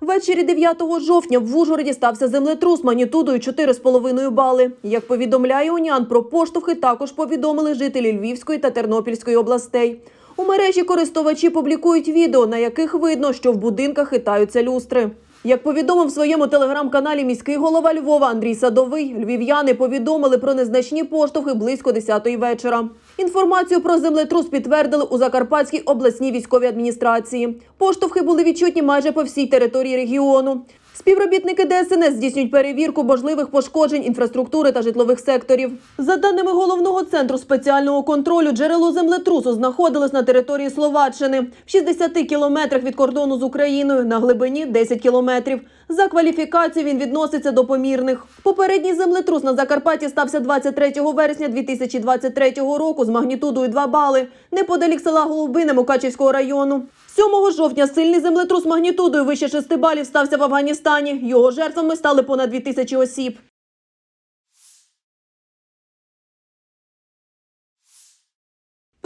Ввечері 9 жовтня в Ужгороді стався землетрус магнітудою 4,5 бали. Як повідомляє Уніан, про поштовхи також повідомили жителі Львівської та Тернопільської областей. У мережі користувачі публікують відео, на яких видно, що в будинках хитаються люстри. Як повідомив в своєму телеграм-каналі міський голова Львова Андрій Садовий, львів'яни повідомили про незначні поштовхи близько 10-ї вечора. Інформацію про землетрус підтвердили у Закарпатській обласній військовій адміністрації. Поштовхи були відчутні майже по всій території регіону. Співробітники ДСНС здійснюють перевірку можливих пошкоджень інфраструктури та житлових секторів. За даними головного центру спеціального контролю, джерело землетрусу знаходилось на території Словаччини в 60 кілометрах від кордону з Україною на глибині 10 кілометрів. За кваліфікацією він відноситься до помірних. Попередній землетрус на Закарпатті стався 23 вересня 2023 року з магнітудою 2 бали неподалік села Голубине Мукачівського району. 7 жовтня сильний землетрус магнітудою вище 6 балів стався в Афганістані. Його жертвами стали понад 2 тисячі осіб.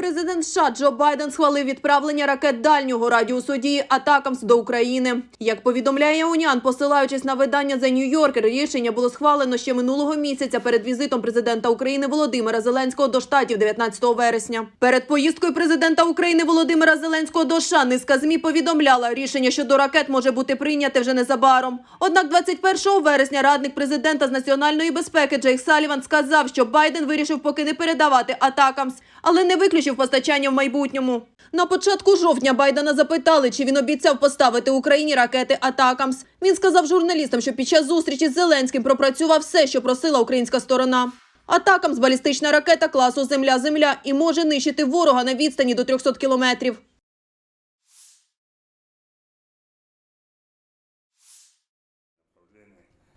Президент США Джо Байден схвалив відправлення ракет дальнього радіусу дії Атакамс до України. Як повідомляє Уніан, посилаючись на видання The New Yorker, рішення було схвалено ще минулого місяця перед візитом президента України Володимира Зеленського до штатів 19 вересня. Перед поїздкою президента України Володимира Зеленського до США низка змі повідомляла, рішення щодо ракет може бути прийняте вже незабаром. Однак, 21 вересня радник президента з національної безпеки Джейк Саліван сказав, що Байден вирішив поки не передавати Атакамс, але не виключив постачання в майбутньому. На початку жовтня Байдена запитали, чи він обіцяв поставити Україні ракети Атакамс. Він сказав журналістам, що під час зустрічі з Зеленським пропрацював все, що просила українська сторона. Атакамс – балістична ракета класу Земля-Земля і може нищити ворога на відстані до 300 кілометрів.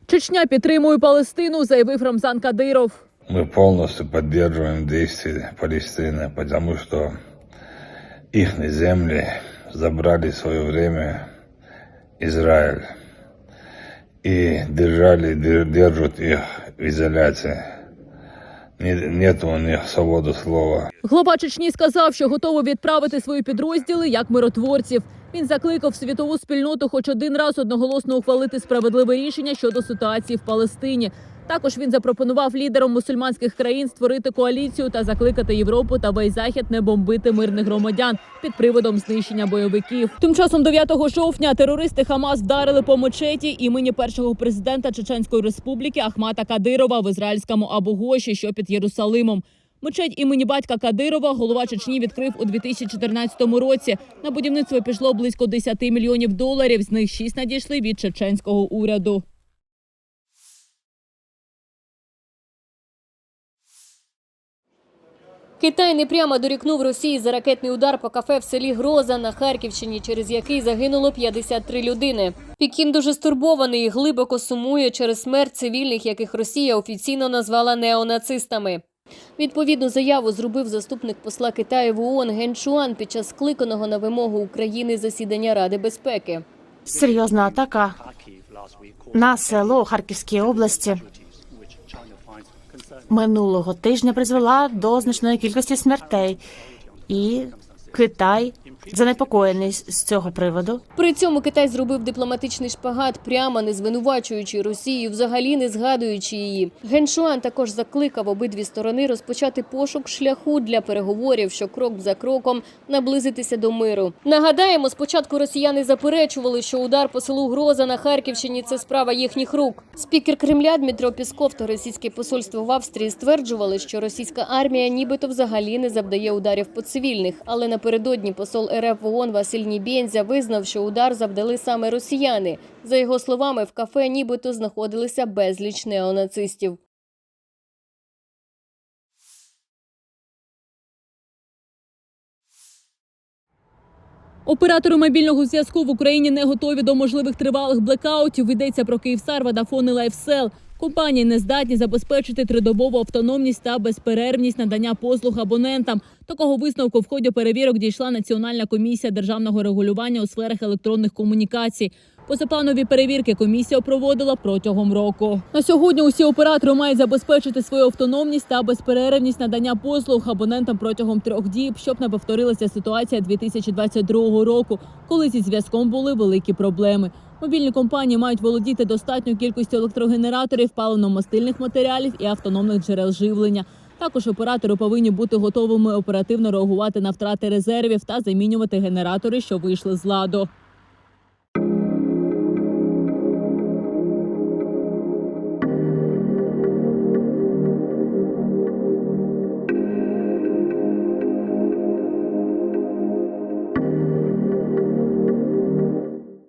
Чечня підтримує Палестину, заявив Рамзан Кадиров Мы полностью поддерживаем действия Палестины, потому что их земли забрали в свое время Израиль и держали, дер- держат их в изоляции. Не- Нет у них свободы слова. Глава Чечні сказав, що готовий відправити свої підрозділи як миротворців. Він закликав світову спільноту хоч один раз одноголосно ухвалити справедливе рішення щодо ситуації в Палестині. Також він запропонував лідерам мусульманських країн створити коаліцію та закликати Європу та весь захід не бомбити мирних громадян під приводом знищення бойовиків. Тим часом 9 жовтня терористи Хамас вдарили по мечеті імені першого президента Чеченської республіки Ахмата Кадирова в ізраїльському Абу-Гоші, що під Єрусалимом. Мечеть імені батька Кадирова голова Чечні відкрив у 2014 році. На будівництво пішло близько 10 мільйонів доларів. З них 6 надійшли від чеченського уряду. Китай непрямо дорікнув Росії за ракетний удар по кафе в селі Гроза на Харківщині, через який загинуло 53 людини. Пекін дуже стурбований і глибоко сумує через смерть цивільних, яких Росія офіційно назвала неонацистами. Відповідну заяву зробив заступник посла Китаю в ООН Ген Чуан під час скликаного на вимогу України засідання Ради безпеки. серйозна атака на село Харківській області минулого тижня призвела до значної кількості смертей, і Китай занепокоєний з цього приводу. При цьому Китай зробив дипломатичний шпагат, прямо не звинувачуючи Росію, взагалі не згадуючи її. Геншуан також закликав обидві сторони розпочати пошук шляху для переговорів, що крок за кроком наблизитися до миру. Нагадаємо, спочатку росіяни заперечували, що удар по селу Гроза на Харківщині це справа їхніх рук. Спікер Кремля Дмитро Пісков та російське посольство в Австрії стверджували, що російська армія нібито взагалі не завдає ударів по цивільних. Але напередодні посол РФ в ООН Василь Нібєнзя визнав, що удар завдали саме росіяни. За його словами, в кафе нібито знаходилися безліч неонацистів. Оператори мобільного зв'язку в Україні не готові до можливих тривалих блекаутів. Йдеться про Київстар, Водафон і Лайфсел. Компанії не здатні забезпечити тридобову автономність та безперервність надання послуг абонентам. Такого висновку в ході перевірок дійшла Національна комісія державного регулювання у сферах електронних комунікацій. Позапланові перевірки комісія проводила протягом року. На сьогодні усі оператори мають забезпечити свою автономність та безперервність надання послуг абонентам протягом трьох діб, щоб не повторилася ситуація 2022 року, коли зі зв'язком були великі проблеми. Мобільні компанії мають володіти достатньою кількістю електрогенераторів, паливно-мастильних матеріалів і автономних джерел живлення. Також оператори повинні бути готовими оперативно реагувати на втрати резервів та замінювати генератори, що вийшли з ладу.